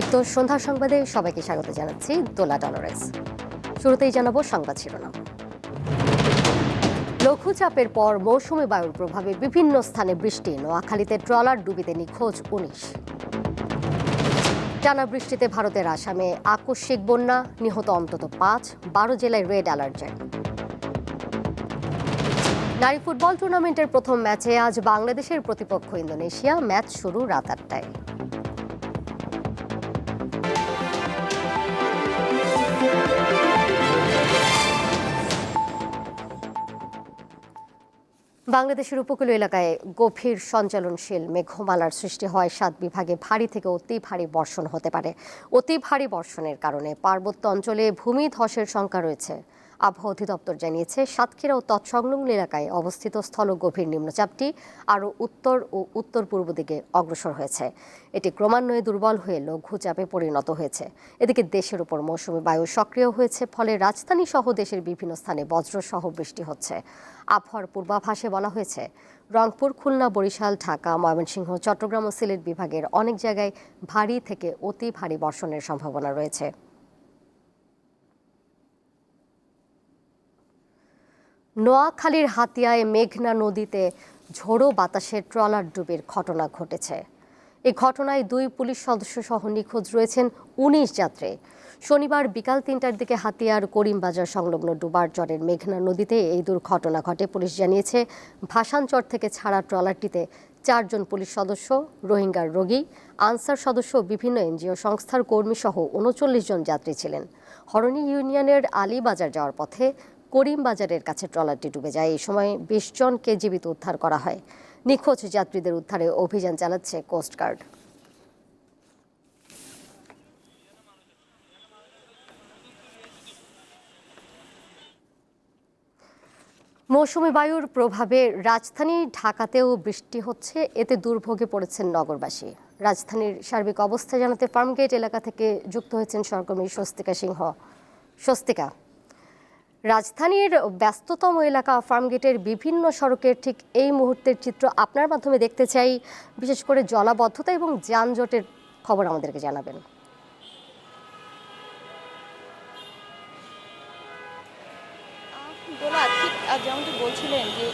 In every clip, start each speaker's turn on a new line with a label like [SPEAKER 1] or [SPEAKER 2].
[SPEAKER 1] দীপ্ত সন্ধ্যা সংবাদে সবাইকে স্বাগত জানাচ্ছি দোলা ডলারেস শুরুতেই জানাব সংবাদ শিরোনাম। লঘুচাপের পর মৌসুমি বায়ুর প্রভাবে বিভিন্ন স্থানে বৃষ্টি, নোয়াখালীতে ট্রলার ডুবিতে নিখোঁজ উনিশ। টানা বৃষ্টিতে ভারতের আসামে আকস্মিক বন্যা, নিহত অন্তত পাঁচ, বারো জেলায় রেড অ্যালার্ট জারি। নারী ফুটবল টুর্নামেন্টের প্রথম ম্যাচে আজ বাংলাদেশের প্রতিপক্ষ ইন্দোনেশিয়া, ম্যাচ শুরু রাত আটটায়। বাংলাদেশের উপকূল এলাকায় গভীর সঞ্চালনশীল মেঘমালার সৃষ্টি হয় সাত বিভাগে ভারী থেকে অতি ভারী বর্ষণ হতে পারে। অতি ভারী বর্ষণের কারণে পার্বত্য অঞ্চলে ভূমি ধসের শঙ্কা রয়েছে। আবহাওয়া অধিদপ্তর জানিয়েছে, সাতক্ষীরা ও তৎসংলগ্ন এলাকায় অবস্থিত স্থল গভীর নিম্নচাপটি আরও উত্তর ও উত্তর পূর্ব দিকে অগ্রসর হয়েছে। এটি ক্রমান্বয়ে দুর্বল হয়ে লঘুচাপে পরিণত হয়েছে। এদিকে দেশের উপর মৌসুমী বায়ু সক্রিয় হয়েছে, ফলে রাজধানী সহ দেশের বিভিন্ন স্থানে বজ্রসহ বৃষ্টি হচ্ছে। আবহাওয়ার পূর্বাভাসে বলা হয়েছে, রংপুর, খুলনা, বরিশাল, ঢাকা, ময়মনসিংহ, চট্টগ্রাম ও সিলেট বিভাগের অনেক জায়গায় ভারী থেকে অতি ভারী বর্ষণের সম্ভাবনা রয়েছে। নোয়াখালীর হাতিয়ায় মেঘনা নদীতে ঝোড়ো বাতাসের ট্রলার ডুবির ঘটনা ঘটেছে। এই ঘটনায় দুই পুলিশ সদস্য সহ নিখোঁজ রয়েছেন উনিশ যাত্রী। শনিবার বিকাল তিনটার দিকে হাতিয়ার করিমবাজার সংলগ্ন ডুবার চরের মেঘনা নদীতে এই দুর্ঘটনা ঘটে। পুলিশ জানিয়েছে, ভাসানচর থেকে ছাড়া ট্রলারটিতে চারজন পুলিশ সদস্য, রোহিঙ্গার রোগী, আনসার সদস্য, বিভিন্ন এনজিও সংস্থার কর্মী সহ উনচল্লিশ জন যাত্রী ছিলেন। হরণী ইউনিয়নের আলীবাজার যাওয়ার পথে করিম বাজারের কাছে ট্রলারটি ডুবে যায়। এই সময় বিশ জনকে জীবিত উদ্ধার করা হয়। নিখোঁজ যাত্রীদের উদ্ধারে অভিযান চালাচ্ছে কোস্টগার্ড মৌসুমি বায়ুর প্রভাবে রাজধানী ঢাকাতেও বৃষ্টি হচ্ছে। এতে দুর্ভোগে পড়েছেন নগরবাসী। রাজধানীর সার্বিক অবস্থা জানাতে ফার্মগেট এলাকা থেকে যুক্ত হয়েছেন সহকর্মী স্বস্তিকা সিংহ। স্বস্তিকা রাজধানীর ব্যস্ততম এলাকা ফার্মগেটের বিভিন্ন সড়কের ঠিক এই মুহূর্তের চিত্র আপনার মাধ্যমে দেখতে চাই। বিশেষ করে জলাবদ্ধতা এবং যানজটের খবর আমাদেরকে জানাবেন।
[SPEAKER 2] ঠিক যেমনটি বলছিলেন যে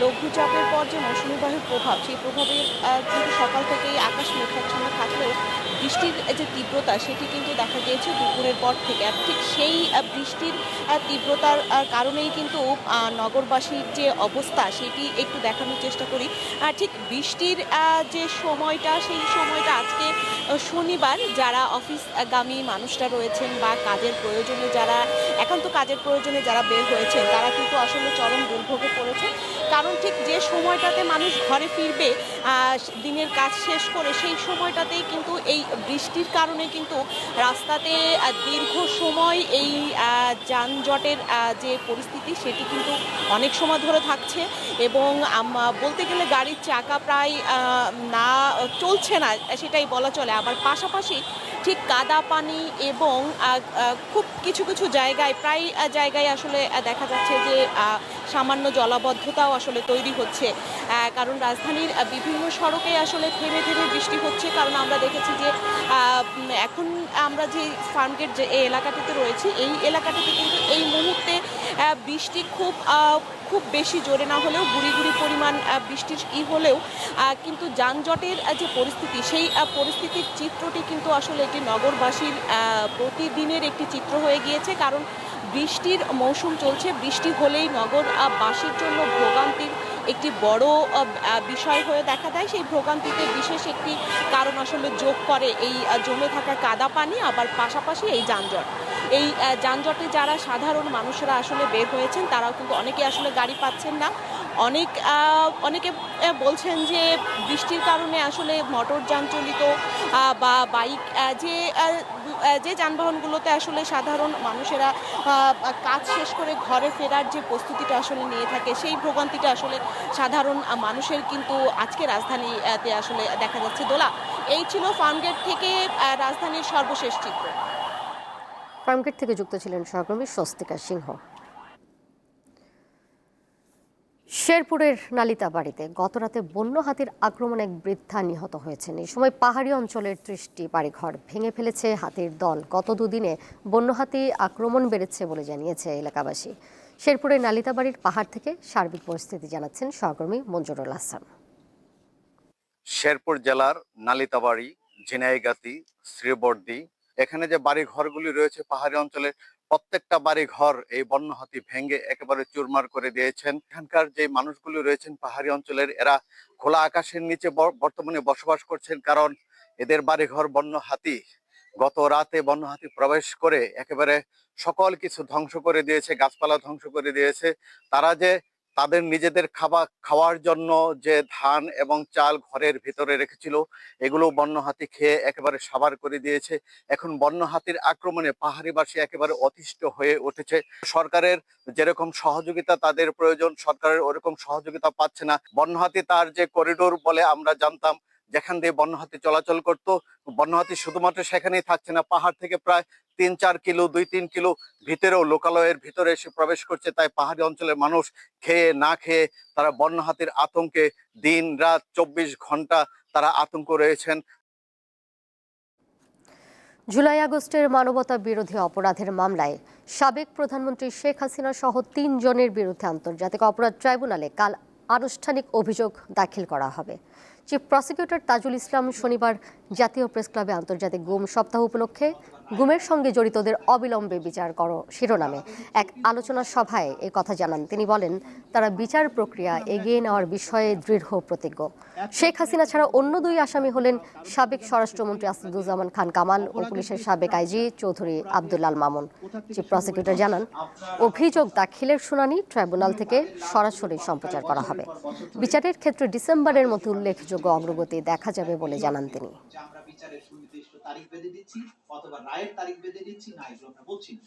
[SPEAKER 2] লঘুচাপের পর যে মৌসুমী বায়ুর প্রভাব, সেই প্রভাবে কিন্তু সকাল থেকেই আকাশ মেঘাচ্ছন্ন থাকলেও বৃষ্টির যে তীব্রতা সেটি কিন্তু দেখা গিয়েছে দুপুরের পর থেকে। ঠিক সেই বৃষ্টির তীব্রতার কারণেই কিন্তু নগরবাসীর যে অবস্থা সেটি একটু দেখানোর চেষ্টা করি। আর ঠিক বৃষ্টির যে সময়টা, সেই সময়টা আজকে শনিবার যারা অফিসগামী মানুষরা রয়েছেন বা কাজের প্রয়োজনে যারা, একান্ত কাজের প্রয়োজনে যারা বের হয়েছেন, তারা কিন্তু আসলে চরম দুর্ভোগে পড়েছে কারণ ঠিক যে সময়টাতে মানুষ ঘরে ফিরবে দিনের কাজ শেষ করে সেই সময়টাতেই কিন্তু এই বৃষ্টির কারণে কিন্তু রাস্তাতে দীর্ঘ সময় এই যানজটের যে পরিস্থিতি সেটি কিন্তু অনেক সময় ধরে থাকছে এবং বলতে গেলে গাড়ির চাকা প্রায় না, চলছে না, সেটাই বলা চলে। আবার পাশাপাশি ঠিক কাদা পানি এবং খুব কিছু কিছু জায়গায়, প্রায় জায়গায় আসলে দেখা যাচ্ছে যে সামান্য জলাবদ্ধতাও আসলে তৈরি হচ্ছে। কারণ রাজধানীর বিভিন্ন সড়কে আসলে থেমে থেমে বৃষ্টি হচ্ছে। কারণ আমরা দেখেছি যে এখন আমরা যে ফার্মগেট যে এই এলাকাটিতে রয়েছি, এই এলাকাটিতে কিন্তু এই মুহূর্তে বৃষ্টি খুব খুব বেশি জোরে না হলেও গুড়ি গুড়ি পরিমাণ বৃষ্টির ই হলেও কিন্তু যানজটের যে পরিস্থিতি, সেই পরিস্থিতির চিত্রটি কিন্তু আসলে একটি নগরবাসীর প্রতিদিনের একটি চিত্র হয়ে গিয়েছে। কারণ বৃষ্টির মৌসুম চলছে। বৃষ্টি হলেই নগর বাসীর জন্য ভোগান্তির একটি বড় বিষয় হয়ে দেখা দেয়। সেই ভোগান্তিতে বিশেষ একটি কারণ আসলে যোগ করে এই জমে থাকা কাদা পানি, আবার পাশাপাশি এই যানজট। এই যানজটে যারা সাধারণ মানুষরা আসলে বের হয়েছেন, তারাও কিন্তু অনেকে আসলে গাড়ি পাচ্ছেন না। অনেক অনেকে বলছেন যে বৃষ্টির কারণে আসলে মোটর যান চালিত বা বাইক যে যে যানবাহনগুলোতে আসলে সাধারণ মানুষেরা কাজ শেষ করে ঘরে ফেরার যে প্রস্তুতিটা আসলে নিয়ে থাকে, সেই ভোগান্তিটা আসলে সাধারণ মানুষের কিন্তু আজকে রাজধানীতে আসলে দেখা যাচ্ছে। দোলা, এই ছিল ফার্মগেট থেকে রাজধানীর সর্বশেষ চিত্র।
[SPEAKER 1] ফার্মগেট থেকে যুক্ত ছিলেন সহকর্মী স্বস্তিকা সিংহ। শেরপুরের নালিতা বাড়িতে গতরাতে বন্য হাতির আক্রমণে এক বৃদ্ধা নিহত হয়েছেন। এই সময় পাহাড়ি অঞ্চলের ত্রিশটি বাড়িঘর ভেঙে ফেলেছে হাতির দল। গত দুদিনে বন্য হাতি আক্রমণ বেড়েছে বলে জানিয়েছে এলাকাবাসী। শেরপুরের নালিতা বাড়ির পাহাড় থেকে সার্বিক পরিস্থিতি জানাচ্ছেন সহকর্মী মঞ্জুরুল হাসান।
[SPEAKER 3] শেরপুর জেলার নালিতাবাড়ি, ঝিনাইগাতি, শ্রীবর্দি, এখানে যে বাড়ি ঘরগুলি রয়েছে পাহাড়ি অঞ্চলের প্রত্যেকটা বাড়ি ঘর এই বন্যহাতি ভেঙে একেবারে চুরমার করে দিয়েছেন। এখানকার যে মানুষগুলি রয়েছেন পাহাড়ি অঞ্চলের, এরা খোলা আকাশের নিচে বর্তমানে বসবাস করছেন কারণ এদের বাড়িঘর বন্য হাতি। গত রাতে বন্য হাতি প্রবেশ করে একেবারে সকল কিছু ধ্বংস করে দিয়েছে, গাছপালা ধ্বংস করে দিয়েছে। তারা যে তাদের নিজেদের খাবার খাওয়ার জন্য যে ধান এবং চাল ঘরের ভিতরে রেখেছিল, এগুলো বন্য হাতি খেয়ে একেবারে সাবার করে দিয়েছে। এখন বন্য হাতির আক্রমণে পাহাড়িবাসী একেবারে অতিষ্ঠ হয়ে উঠেছে। সরকারের যেরকম সহযোগিতা তাদের প্রয়োজন, সরকারের ওরকম সহযোগিতা পাচ্ছে না। বন্য হাতি তার যে করিডোর বলে আমরা জানতাম যেখান দিয়ে বন্য হাতি চলাচল করত। বন্য হাতি শুধুমাত্র সেখানেই থাকছে না, পাহাড় থেকে প্রায় তিন চার কিলো দুই তিন কিলো ভিতরেও লোকালয়ের ভিতরে এসে প্রবেশ করছে। তাই পাহাড়ি অঞ্চলের মানুষ খেয়ে না খেয়ে তারা বন্য হাতির আতঙ্কে দিন রাত চব্বিশ ঘণ্টা তারা আতঙ্ক রয়েছেন।
[SPEAKER 1] জুলাই আগস্টের মানবতা বিরোধী অপরাধের মামলায় সাবেক প্রধানমন্ত্রী শেখ হাসিনা সহ তিনজনের বিরুদ্ধে আন্তর্জাতিক অপরাধ ট্রাইব্যুনালে কাল আনুষ্ঠানিক অভিযোগ দাখিল করা হবে। চিফ প্রসিকিউটর তাজুল ইসলাম শনিবার জাতীয় প্রেস ক্লাবে আন্তর্জাতিক গুম সপ্তাহ উপলক্ষে গুমের সঙ্গে জড়িতদের অবিলম্বে বিচার করো শিরোনামে। এক আলোচনা সভায় এ কথা জানান। তিনি বলেন, তারা বিচার প্রক্রিয়া এগিয়ে নেওয়ার বিষয়ে দৃঢ় প্রতিজ্ঞ। শেখ হাসিনা ছাড়া অন্য দুই আসামি হলেন সাবেক স্বরাষ্ট্রমন্ত্রী আসাদুজ্জামান খান কামাল ও পুলিশের সাবেক আইজি চৌধুরী আব্দুল্লাল মামুন। চিফ প্রসিকিউটর জানান, অভিযোগ দাখিলের শুনানি ট্রাইব্যুনাল থেকে সরাসরি সম্প্রচার করা হবে। বিচারের ক্ষেত্রে ডিসেম্বরের মধ্যে উল্লেখযোগ্য অগ্রগতি দেখা যাবে বলে জানান তিনি।
[SPEAKER 4] তারিখ বেঁধে দিচ্ছি অথবা রায়ের তারিখ বেঁধে দিচ্ছি, না, এগুলো আমরা বলছি না।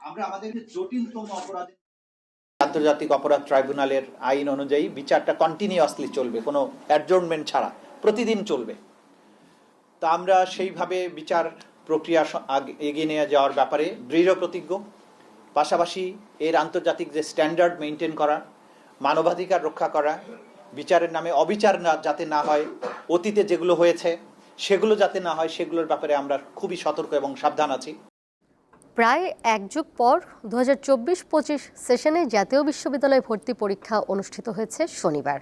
[SPEAKER 4] আমরা আমাদের জটিলতম অপরাধে আন্তর্জাতিক অপরাধ ট্রাইব্যুনালের আইন অনুযায়ী বিচারটা কন্টিনিউয়াসলি চলবে, কোনো অ্যাডজর্নমেন্ট ছাড়া, প্রতিদিন চলবে। তো আমরা সেইভাবে বিচার প্রক্রিয়া এগিয়ে নিয়ে যাওয়ার ব্যাপারে দৃঢ় প্রতিজ্ঞ। পাশাপাশি এর আন্তর্জাতিক যে স্ট্যান্ডার্ড মেনটেন করা, মানবাধিকার রক্ষা করা, বিচারের নামে অবিচার না যাতে না হয়, অতীতে যেগুলো হয়েছে সেগুলো যাতে না হয়, সেগুলোর ব্যাপারে আমরা খুবই সতর্ক এবং সাবধান আছি।
[SPEAKER 1] প্রায় এক যুগ পর দু হাজার চব্বিশ পঁচিশ সেশনে জাতীয় বিশ্ববিদ্যালয় ভর্তি পরীক্ষা অনুষ্ঠিত হয়েছে শনিবার।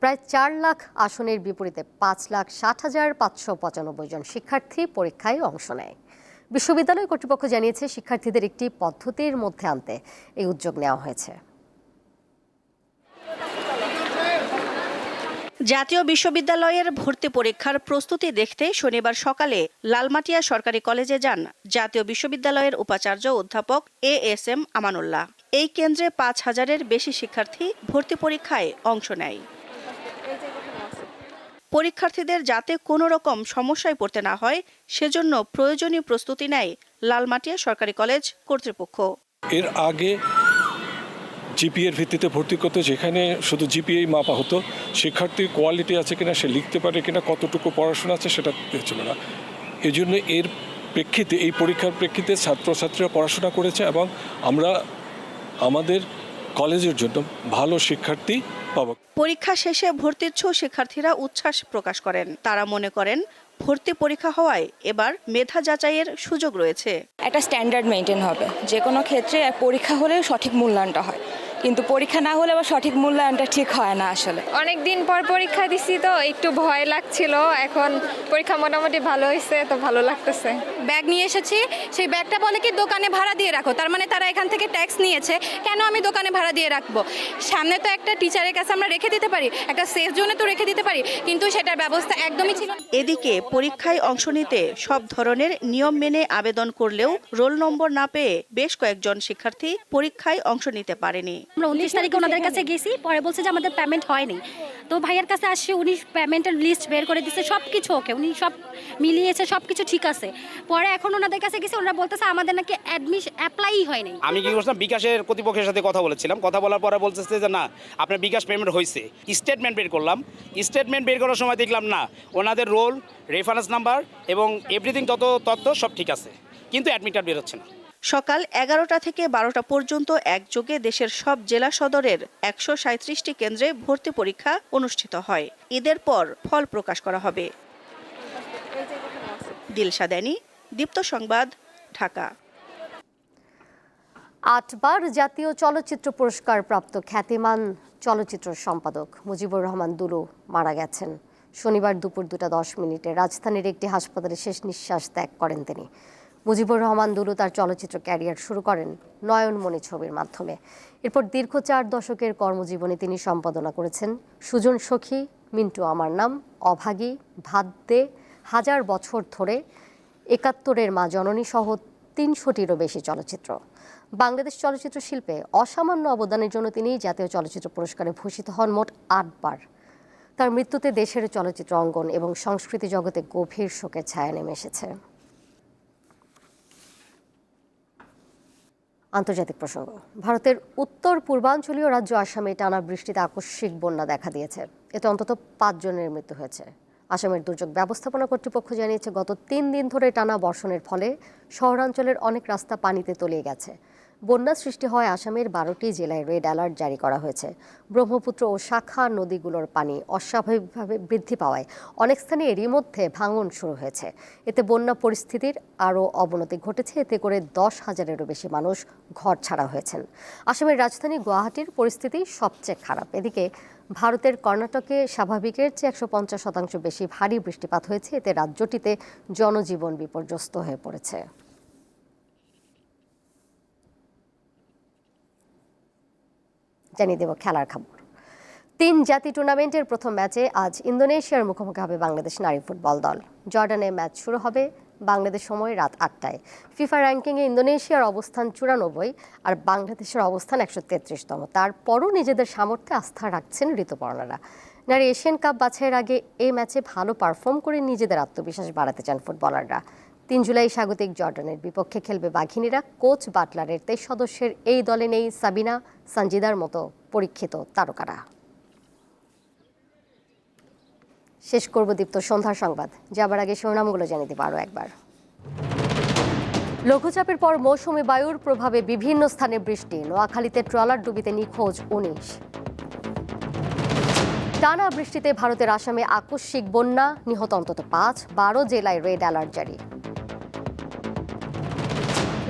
[SPEAKER 1] প্রায় চার লাখ আসনের বিপরীতে পাঁচ লাখ ষাট হাজার পাঁচশো পঁচানব্বই জন শিক্ষার্থী পরীক্ষায় অংশ নেয়। বিশ্ববিদ্যালয় কর্তৃপক্ষ জানিয়েছে, শিক্ষার্থীদের একটি পদ্ধতির মধ্যে আনতে এই উদ্যোগ নেওয়া হয়েছে।
[SPEAKER 5] জাতীয় বিশ্ববিদ্যালয়ের ভর্তি পরীক্ষার প্রস্তুতি দেখতে শনিবার সকালে লালমাটিয়া সরকারি কলেজে যান জাতীয় বিশ্ববিদ্যালয়ের উপাচার্য অধ্যাপক এ এস এম আমানুল্লাহ। এই কেন্দ্রে পাঁচ হাজারের বেশি শিক্ষার্থী ভর্তি পরীক্ষায় অংশ নেয়। পরীক্ষার্থীদের যাতে কোনো রকম সমস্যায় পড়তে না হয়, সেজন্য প্রয়োজনীয় প্রস্তুতি নেয় লালমাটিয়া সরকারি কলেজ কর্তৃপক্ষ।
[SPEAKER 6] এর আগে জিপিএর ভিত্তিতে ভর্তি করতো যেখানে শুধু জিপিএই মাপা হতো। শিক্ষার্থীর কোয়ালিটি আছে কিনা সে লিখতে পারে কিনা কতটুকু পড়াশোনা আছে সেটা ছিল না। এই জন্য এর প্রেক্ষিতে এই পরীক্ষার প্রেক্ষিতে ছাত্রছাত্রীরা পড়াশোনা করেছে এবং আমরা আমাদের কলেজের জন্য ভালো শিক্ষার্থী পাব।
[SPEAKER 5] পরীক্ষা শেষে ভর্তিচ্ছু শিক্ষার্থীরা উচ্ছ্বাস প্রকাশ করেন। তারা মনে করেন ভর্তি পরীক্ষা হওয়ায় এবার মেধা যাচাইয়ের সুযোগ রয়েছে।
[SPEAKER 7] একটা স্ট্যান্ডার্ড মেনটেন হবে। যে কোনো ক্ষেত্রে এক পরীক্ষা হলে সঠিক মূল্যায়নটা হয়। কিন্তু পরীক্ষা না হলে আবার সঠিক মূল্যায়নটা ঠিক হয় না আসলে।
[SPEAKER 8] অনেক দিন পর পরীক্ষা দিছি তো একটু ভয় লাগছিল। এখন পরীক্ষা মোটামুটি ভালো হয়েছে তো ভালো লাগতেছে।
[SPEAKER 9] ব্যাগ নিয়ে এসেছি সেই ব্যাগটা বলে কি দোকানে ভাড়া দিয়ে রাখো। তার মানে তারা এখান থেকে ট্যাক্স নিয়েছে কেন আমি দোকানে ভাড়া দিয়ে রাখব? সামনে তো একটা টিচারের কাছে আমরা রেখে দিতে পারি একটা সেফ জোনে তো রেখে দিতে পারি কিন্তু সেটার ব্যবস্থা একদমই ছিল
[SPEAKER 5] এদিকে পরীক্ষায় অংশ নিতে সব ধরনের নিয়ম মেনে আবেদন করলেও রোল নম্বর না পেয়ে বেশ কয়েকজন শিক্ষার্থী পরীক্ষায় অংশ নিতে পারেনি।
[SPEAKER 10] আমরা উনিশ তারিখে ওনাদের কাছে গেছি পরে বলছে যে আমাদের পেমেন্ট হয়নি। তো ভাইয়ের কাছে আসছে উনি পেমেন্টের লিস্ট বের করে দিচ্ছে সব কিছু ওকে উনি সব মিলিয়েছে সব কিছু ঠিক আছে। পরে এখন ওনাদের কাছে গেছি ওনারা বলতেছে আমাদের নাকি অ্যাডমিশ অ্যাপ্লাই হয়নি।
[SPEAKER 11] আমি কি করছিলাম বিকাশের কর্তৃপক্ষের সাথে কথা বলেছিলাম কথা বলার পরে বলতেছে যে না আপনার বিকাশ পেমেন্ট হয়েছে। স্টেটমেন্ট বের করলাম স্টেটমেন্ট বের করার সময় দেখলাম না ওনাদের রোল রেফারেন্স নাম্বার এবং এভরিথিং তত তথ্য সব ঠিক আছে কিন্তু অ্যাডমিট কার্ড বেরোচ্ছে না।
[SPEAKER 5] সকাল এগারোটা থেকে বারোটা পর্যন্ত একযোগে দেশের সব জেলা সদরের একশো সাঁত্রিশটি কেন্দ্রে ভর্তি পরীক্ষা অনুষ্ঠিত হয়। ঈদের পর ফল প্রকাশ করা হবে। দীপ্ত সংবাদ, ঢাকা।
[SPEAKER 1] আটবার জাতীয় চলচ্চিত্র পুরস্কার প্রাপ্ত খ্যাতিমান চলচ্চিত্র সম্পাদক মুজিবুর রহমান দুলু মারা গেছেন। শনিবার দুপুর দুটা দশ মিনিটে রাজধানীর একটি হাসপাতালে শেষ নিঃশ্বাস ত্যাগ করেন তিনি। মুজিবুর রহমান দুলু তার চলচ্চিত্র ক্যারিয়ার শুরু করেন নয়নমণি ছবির মাধ্যমে। এরপর দীর্ঘ চার দশকের কর্মজীবনে তিনি সম্পাদনা করেছেন সুজন সখী, মিন্টু আমার নাম, অভাগী দে হাজার বছর ধরে একাত্তরের মা জননী সহ তিনশোটিরও বেশি চলচ্চিত্র। বাংলাদেশ চলচ্চিত্র শিল্পে অসামান্য অবদানের জন্য তিনি জাতীয় চলচ্চিত্র পুরস্কারে ভূষিত হন মোট আটবার। তার মৃত্যুতে দেশের চলচ্চিত্র অঙ্গন এবং সংস্কৃতি জগতে গভীর শোকের ছায়া নেমে এসেছে। আন্তর্জাতিক প্রসঙ্গ। ভারতের উত্তর পূর্বাঞ্চলীয় রাজ্য আসামে টানা বৃষ্টিতে আকস্মিক বন্যা দেখা দিয়েছে। এতে অন্তত পাঁচজনের মৃত্যু হয়েছে। আসামের দুর্যোগ ব্যবস্থাপনা কর্তৃপক্ষ জানিয়েছে, গত তিন দিন ধরে টানা বর্ষণের ফলে শহরাঞ্চলের অনেক রাস্তা পানিতে তলিয়ে গেছে। বন্যা সৃষ্টি হয় আসামের বারোটি জেলায় রেড অ্যালার্ট জারি করা হয়েছে। ব্রহ্মপুত্র ও শাখা নদীগুলোর পানি অস্বাভাবিকভাবে বৃদ্ধি পাওয়ায় অনেক স্থানে এরই মধ্যে ভাঙন শুরু হয়েছে। এতে বন্যা পরিস্থিতির আরও অবনতি ঘটেছে। এতে করে দশ হাজারেরও বেশি মানুষ ঘর ছাড়া হয়েছেন। আসামের রাজধানী গুয়াহাটির পরিস্থিতি সবচেয়ে খারাপ। এদিকে ভারতের কর্ণাটকে স্বাভাবিকের চেয়ে একশো পঞ্চাশ শতাংশ বেশি ভারী বৃষ্টিপাত হয়েছে। এতে রাজ্যটিতে জনজীবন বিপর্যস্ত হয়ে পড়েছে। জানিয়ে দেব খেলার খবর। তিন জাতি টুর্নামেন্টের প্রথম ম্যাচে আজ ইন্দোনেশিয়ার মুখোমুখি হবে বাংলাদেশ নারী ফুটবল দল। জর্ডানে ম্যাচ শুরু হবে বাংলাদেশ সময় রাত আটটায়। ফিফা র্যাঙ্কিংয়ে ইন্দোনেশিয়ার অবস্থান চুরানব্বই আর বাংলাদেশের অবস্থান একশো তেত্রিশতম। তারপরও নিজেদের সামর্থ্যে আস্থা রাখছেন ঋতুপর্ণারা। নারী এশিয়ান কাপ বাছাইয়ের আগে এই ম্যাচে ভালো পারফর্ম করে নিজেদের আত্মবিশ্বাস বাড়াতে চান ফুটবলাররা। তিন জুলাই স্বাগতিক জর্ডানের বিপক্ষে খেলবে বাঘিনীরা, কোচ বাটলারের তেইশ সদস্যের এই দলে নেই সাবিনা সঞ্জিদার মতো পরীক্ষিত তারকারা। শেষ করব দীপ্ত সন্ধ্যার সংবাদ। যাবার আগে শিরোনামগুলো জানিয়ে দেবো আরও একবার। লঘুচাপের পর মৌসুমি বায়ুর প্রভাবে বিভিন্ন স্থানে বৃষ্টি। নোয়াখালীতে ট্রলার ডুবিতে নিখোঁজ উনিশ। টানা বৃষ্টিতে ভারতের আসামে আকস্মিক বন্যা, নিহত অন্তত পাঁচ, বারো জেলায় রেড অ্যালার্ট জারি।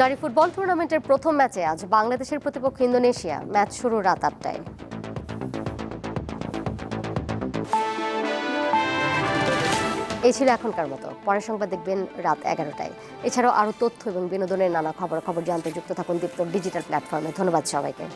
[SPEAKER 1] নারী ফুটবল টুর্নামেন্টের প্রথম ম্যাচে আজ বাংলাদেশের প্রতিপক্ষ ইন্দোনেশিয়া, ম্যাচ শুরু রাত আটটায়। এই ছিল এখনকার মতো। পরের সংবাদ দেখবেন রাত এগারোটায়। এছাড়াও আরও তথ্য এবং বিনোদনের নানা খবর খবর জানতে যুক্ত থাকুন দীপ্ত ডিজিটাল প্ল্যাটফর্মে। ধন্যবাদ সবাইকে।